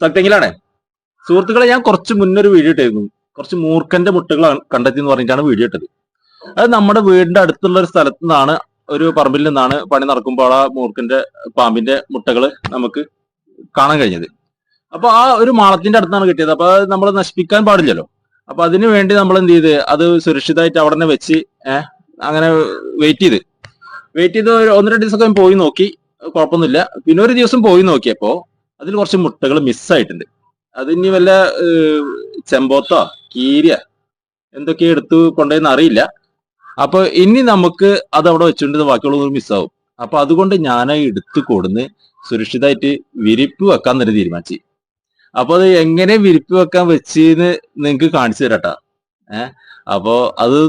സത്യത്തിലാണ് സുഹൃത്തുക്കളെ ഞാൻ കുറച്ച് മുന്നൊരു വീഡിയോ ഇട്ടായിരുന്നു കുറച്ച് മൂർഖന്റെ മുട്ടകൾ കണ്ടെത്തി എന്ന് പറഞ്ഞിട്ടാണ് വീഡിയോ ഇട്ടത്. അത് നമ്മുടെ വീടിന്റെ അടുത്തുള്ള ഒരു സ്ഥലത്ത് നിന്നാണ് ഒരു പറമ്പിൽ നിന്നാണ് പണി നടക്കുമ്പോൾ ആ മൂർഖന്റെ പാമ്പിന്റെ മുട്ടകൾ നമുക്ക് കാണാൻ കഴിഞ്ഞത്. അപ്പൊ ആ ഒരു മാളത്തിന്റെ അടുത്താണ് കിട്ടിയത്. അപ്പൊ അത് നമ്മൾ നശിപ്പിക്കാൻ പാടില്ലല്ലോ. അപ്പൊ അതിനു വേണ്ടി നമ്മൾ എന്ത് ചെയ്ത് അത് സുരക്ഷിതമായിട്ട് അവിടെ തന്നെ വെച്ച് അങ്ങനെ വെയിറ്റ് ചെയ്ത്. വെയിറ്റ് ചെയ്ത് ഒരു ഒന്ന് രണ്ട് ദിവസം പോയി നോക്കി. കുഴപ്പമൊന്നുമില്ല. പിന്നെ ഒരു ദിവസം പോയി നോക്കിയപ്പോ അതിൽ കുറച്ച് മുട്ടകൾ മിസ്സായിട്ടുണ്ട് അതിനി വല്ല ചെമ്പോത്ത കീരിയ എന്തൊക്കെ എടുത്തു കൊണ്ടുപോയെന്ന് അറിയില്ല. അപ്പൊ ഇനി നമുക്ക് അത് അവിടെ വെച്ചുകൊണ്ട് ബാക്കിയുള്ളത് മിസ്സാവും അപ്പൊ അതുകൊണ്ട് ഞാൻ എടുത്തു കൊടുന്ന് സുരക്ഷിതമായിട്ട് വിരിപ്പ് വെക്കാൻ തന്നെ തീരുമാനിച്ചു. അപ്പൊ അത് എങ്ങനെ വിരിപ്പ് വെക്കാൻ വെച്ചെന്ന് നിങ്ങൾക്ക് കാണിച്ചു തരാട്ടാ. ഏഹ് അപ്പോ അത്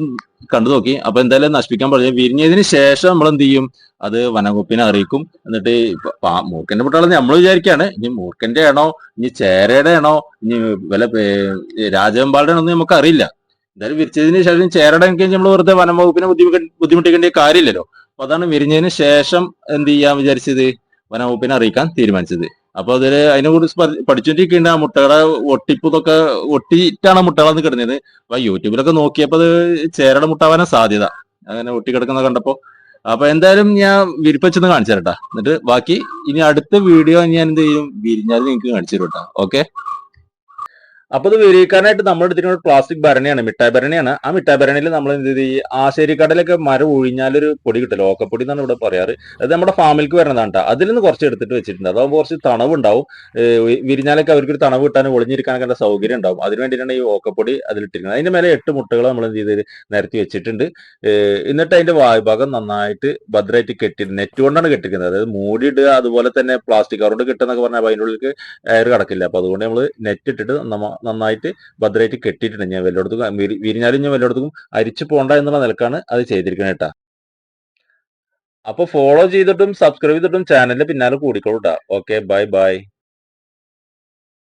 കണ്ടു നോക്കി. അപ്പൊ എന്തായാലും നശിപ്പിക്കാൻ പറഞ്ഞു. വിരിഞ്ഞതിന് ശേഷം നമ്മൾ എന്ത് ചെയ്യും? അത് വനംവകുപ്പിനെ അറിയിക്കും. എന്നിട്ട് മൂർക്കന്റെ പാ- മൂർഖന്റെ മുട്ടാളെന്ന് നമ്മൾ വിചാരിക്കാണ് ഇനി മൂർഖന്റെ ആണോ? ഇനി ചേരയുടെ ആണോ? ഇനി വല്ല രാജവെമ്പാളുടെ ആണോ എന്ന് നമുക്ക് അറിയില്ല. എന്തായാലും വിരിച്ചതിന് ശേഷം ചേരയുടെ നമ്മൾ വെറുതെ വനംവകുപ്പിനെ ബുദ്ധിമുട്ടി ബുദ്ധിമുട്ടിക്കേണ്ട കാര്യമില്ലല്ലോ. അപ്പൊ അതാണ് വിരിഞ്ഞതിന് ശേഷം എന്ത് ചെയ്യാൻ വിചാരിച്ചത്? വനംവകുപ്പിനെ അറിയിക്കാൻ തീരുമാനിച്ചത്. അപ്പൊ അതിൽ അതിനെ കുറിച്ച് പഠിച്ചോണ്ടിരിക്കുന്ന ആ മുട്ടകളെ ഒട്ടിപ്പ് ഇതൊക്കെ ഒട്ടിയിട്ടാണ് മുട്ടകളെന്ന് കിടന്നത്. അപ്പൊ യൂട്യൂബിലൊക്കെ നോക്കിയപ്പോ അത് ചേരയുടെ മുട്ടാവാനാ സാധ്യത. അങ്ങനെ ഒട്ടിക്കിടക്കുന്ന കണ്ടപ്പോ. അപ്പൊ എന്തായാലും ഞാൻ വിരിപ്പച്ചെന്ന് കാണിച്ചു തരട്ടാ എന്നിട്ട് ബാക്കി ഇനി അടുത്ത വീഡിയോ ഞാൻ എന്ത് ചെയ്യും? വിരിഞ്ഞാൽ നിങ്ങൾക്ക് കാണിച്ചു തരും കേട്ടോ ഓക്കെ? അപ്പൊ അത് വിവരിക്കാനായിട്ട് നമ്മൾ എടുത്തിട്ട് പ്ലാസ്റ്റിക് ഭരണിയാണ് മിഠായി ഭരണിയാണ്. ആ മിഠായി ഭരണിയിൽ നമ്മൾ എന്ത് ചെയ്ത്? ഈ ആശേരിക്കടലൊക്കെ മരം ഒഴിഞ്ഞാലൊരു പൊടി കിട്ടില്ല ലോക്കപ്പൊടി എന്നാണ് ഇവിടെ പറയാറ്. അത് നമ്മുടെ ഫാമിലേക്ക് വരുന്നതാണ് കേട്ടോ അതിൽ നിന്ന് കുറച്ച് എടുത്തിട്ട് വെച്ചിട്ടുണ്ട്. അതാകുമ്പോൾ കുറച്ച് തണവ് ഉണ്ടാവും വിരിഞ്ഞാലൊക്കെ അവർക്ക് ഒരു തണവ് കിട്ടാനും ഒളിഞ്ഞിരിക്കാനൊക്കെ നല്ല സൗകര്യം ഉണ്ടാവും. അതിന് വേണ്ടിയിട്ടാണ് ഈ ഓക്കപ്പൊടി അതിലിട്ടിരിക്കുന്നത്. അതിന്റെ മേലെ എട്ട് മുട്ടകൾ നമ്മൾ എന്ത് ചെയ്ത്? നിരത്തി വെച്ചിട്ടുണ്ട്. എന്നിട്ട് അതിന്റെ വായുഭാഗം നന്നായിട്ട് ഭദ്രമായിട്ട് കെട്ടി നെറ്റ് കൊണ്ടാണ് കെട്ടിരിക്കുന്നത് അതായത് മൂടി മൂടിയിടുക അതുപോലെ തന്നെ പ്ലാസ്റ്റിക് കവറോട് കിട്ടുന്നൊക്കെ പറഞ്ഞാൽ അതിന്റെ ഉള്ളിൽ എയർ കിടക്കില്ല. അപ്പൊ അതുകൊണ്ട് നമ്മൾ നെറ്റ് ഇട്ടിട്ട് നമ്മ നന്നായിട്ട് ഭദ്രമായിട്ട് കെട്ടിയിട്ടുണ്ട്. ഞാൻ വല്ലയിടത്തും വിരി- വിരിഞ്ഞാലും ഞാൻ വല്ലയിടത്തും അരിച്ചു പോണ്ട എന്നുള്ള നിലക്കാണ് അത് ചെയ്തിരിക്കുന്നത് കേട്ടാ അപ്പൊ ഫോളോ ചെയ്തിട്ടും സബ്സ്ക്രൈബ് ചെയ്തിട്ടും ചാനലിന്റെ പിന്നാലെ കൂടിക്കോളൂട്ടാ ഓക്കെ ബൈ ബൈ